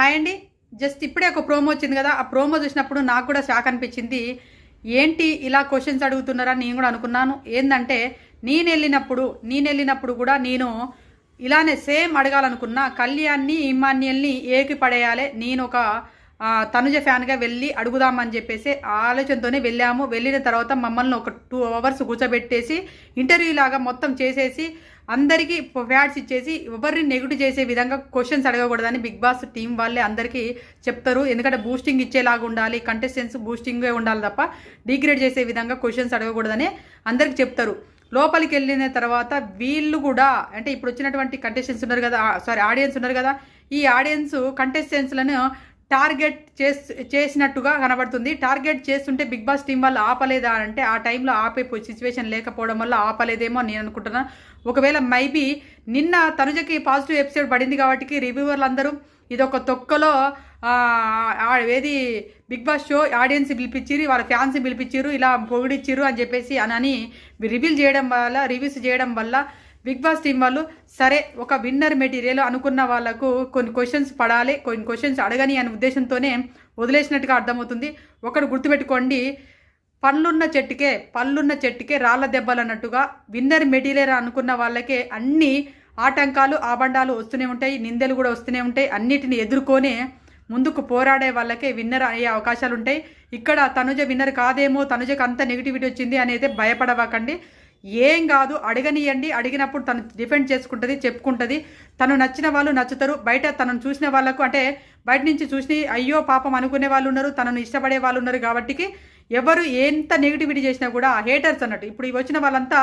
Hi అండి. Just ఇప్పుడే ఒక ప్రోమో వచ్చింది కదా ఆ ప్రోమో చూసినప్పుడు నాకు కూడా షాక్ అనిపించింది. ఏంటి ఇలా క్వశ్చన్స్ అడుగుతున్నారని నేను కూడా అనుకున్నాను. ఏంటంటే నేను వెళ్ళినప్పుడు నేను వెళ్ళినప్పుడు కూడా నేను ఇలానే సేమ్ అడగాలనుకున్నా కళ్యాణ్ని ఇమాన్యుల్ని ఏకి పడేయాలి. నేను ఒక తనుజ ఫ్యాన్గా వెళ్ళి అడుగుదామని చెప్పేసి ఆలోచనతోనే వెళ్ళాము. వెళ్ళిన తర్వాత మమ్మల్ని ఒక టూ అవర్స్ కూర్చోబెట్టేసి ఇంటర్వ్యూ లాగా మొత్తం చేసేసి అందరికీ ఫ్యాట్స్ ఇచ్చేసి ఎవరిని నెగిటివ్ చేసే విధంగా క్వశ్చన్స్ అడగకూడదని బిగ్ బాస్ టీం వాళ్ళే అందరికీ చెప్తారు. ఎందుకంటే బూస్టింగ్ ఇచ్చేలాగా ఉండాలి కంటెస్టెంట్స్ బూస్టింగే ఉండాలి తప్ప డిగ్రేడ్ చేసే విధంగా క్వశ్చన్స్ అడగకూడదని అందరికీ చెప్తారు. లోపలికి వెళ్ళిన తర్వాత వీళ్ళు కూడా అంటే ఇప్పుడు వచ్చినటువంటి కంటెస్టెంట్స్ ఉన్నారు కదా సారీ ఆడియన్స్ ఉన్నారు కదా ఈ ఆడియన్స్ కంటెస్టెంట్స్లను టార్గెట్ చేస్తు చేసినట్టుగా కనబడుతుంది. టార్గెట్ చేస్తుంటే బిగ్ బాస్ టీం వాళ్ళు ఆపలేదా అంటే ఆ టైంలో ఆపే సిచ్యువేషన్ లేకపోవడం వల్ల ఆపలేదేమో నేను అనుకుంటున్నాను ఒకవేళ మైబీ నిన్న తనుజకి పాజిటివ్ ఎపిసోడ్ పడింది కాబట్టి రివ్యూవర్లు అందరూ ఇదొక తొక్కలో ఏది బిగ్ బాస్ షో ఆడియన్స్ పిలిపించిరు వాళ్ళ ఫ్యాన్స్ పిలిపించిరు ఇలా పొగిడిచ్చిరు అని చెప్పేసి అని రివీల్ చేయడం వల్ల రివ్యూస్ చేయడం వల్ల బిగ్ బాస్ టీం వాళ్ళు సరే ఒక విన్నర్ మెటీరియల్ అనుకున్న వాళ్ళకు కొన్ని క్వశ్చన్స్ పడాలి కొన్ని క్వశ్చన్స్ అడగని అనే ఉద్దేశంతోనే వదిలేసినట్టుగా అర్థమవుతుంది. ఒకడు గుర్తుపెట్టుకోండి పళ్ళున్న చెట్టుకే పళ్ళున్న చెట్టుకే రాళ్ళ దెబ్బలు అన్నట్టుగా విన్నర్ మెటీరియల్ అనుకున్న వాళ్ళకే అన్ని ఆటంకాలు ఆబండాలు వస్తూనే ఉంటాయి నిందలు కూడా వస్తూనే ఉంటాయి. అన్నిటిని ఎదుర్కొనే ముందుకు పోరాడే వాళ్ళకే విన్నర్ అయ్యే అవకాశాలు ఉంటాయి. ఇక్కడ తనుజ విన్నర్ కాదేమో తనుజకు అంత నెగిటివిటీ వచ్చింది అనేది భయపడవకండి. ఏం కాదు అడగనియండి. అడిగినప్పుడు తను డిఫెండ్ చేసుకుంటుంది చెప్పుకుంటుంది. తను నచ్చిన వాళ్ళు నచ్చుతారు. బయట తనను చూసిన వాళ్ళకు అంటే బయట నుంచి చూసి అయ్యో పాపం అనుకునే వాళ్ళు ఉన్నారు తనను ఇష్టపడే వాళ్ళు ఉన్నారు కాబట్టికి ఎవరు ఎంత నెగిటివిటీ చేసినా కూడా హేటర్స్ అన్నట్టు. ఇప్పుడు వచ్చిన వాళ్ళంతా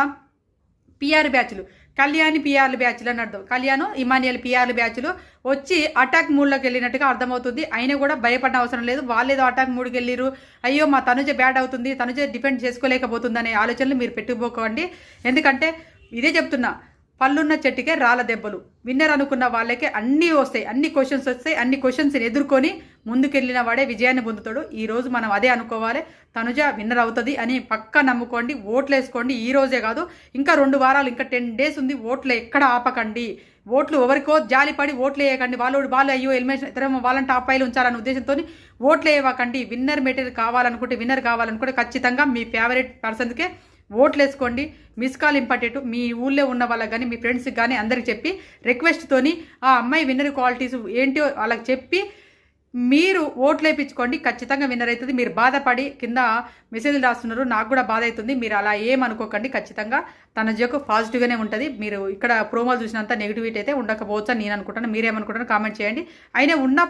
పిఆర్ బ్యాచ్లు కళ్యాణి పిఆర్లు బ్యాచ్లు అని అర్థం. కళ్యాణ్ ఇమానియల్ పిఆర్లు బ్యాచ్లు వచ్చి అటాక్ మూడ్లోకి వెళ్ళినట్టుగా అర్థమవుతుంది. అయినా కూడా భయపడిన అవసరం లేదు. వాళ్ళేదో అటాక్ మూడ్కి వెళ్ళిరు అయ్యో మా తనుజ బ్యాడ్ అవుతుంది. తనుజ డిఫెండ్ చేసుకోలేకపోతుంది అనే ఆలోచనలు మీరు పెట్టుకోకండి. ఎందుకంటే ఇదే చెప్తున్నా. పళ్ళున్న చెట్టుకే రాళ్ళ దెబ్బలు. విన్నర్ అనుకున్న వాళ్ళకే అన్నీ వస్తాయి అన్ని క్వశ్చన్స్ వస్తాయి అన్ని క్వశ్చన్స్ని ఎదుర్కొని ముందుకెళ్ళిన వాడే విజయాన్ని పొందుతాడు. ఈ రోజు మనం అదే అనుకోవాలి. తనుజ విన్నర్ అవుతుంది అని పక్క నమ్ముకోండి ఓట్లు వేసుకోండి ఈ రోజే కాదు ఇంకా రెండు వారాలు ఇంకా టెన్ డేస్ ఉంది ఓట్లు ఎక్కడ ఆపకండి? ఓట్లు ఎవరికో జాలిపడి ఓట్లు వేయకండి. వాళ్ళు వాళ్ళు అయ్యో ఎలిమినేషన్ ఇతర వాళ్ళని టాప్ ఫైవ్ ఉంచాలనే ఉద్దేశంతో ఓట్లు వేయకండి. విన్నర్ మెటీరియల్ కావాలనుకుంటే విన్నర్ కావాలనుకుంటే ఖచ్చితంగా మీ ఫేవరెట్ పర్సన్కే ఓట్లు వేసుకోండి మిస్ కాల్ ఇంపార్టెంట్ మీ ఊళ్ళో ఉన్న వాళ్ళకి కానీ మీ ఫ్రెండ్స్కి కానీ అందరికి చెప్పి రిక్వెస్ట్తోని ఆ అమ్మాయి విన్నర్ క్వాలిటీస్ ఏంటో వాళ్ళకి చెప్పి మీరు ఓట్లు వేయించుకోండి ఖచ్చితంగా విన్నర్ అవుతుంది. మీరు బాధపడి కింద మెసేజ్లు రాస్తున్నారు నాకు కూడా బాధ అవుతుంది. మీరు అలా ఏమనుకోకండి ఖచ్చితంగా తన జోకు పాజిటివ్గానే ఉంటుంది. మీరు ఇక్కడ ప్రోమోలు చూసినంత నెగిటివిటీ అయితే ఉండకపోవచ్చు అని నేను అనుకుంటాను మీరేమనుకుంటారో కామెంట్ చేయండి. అయినా ఉన్న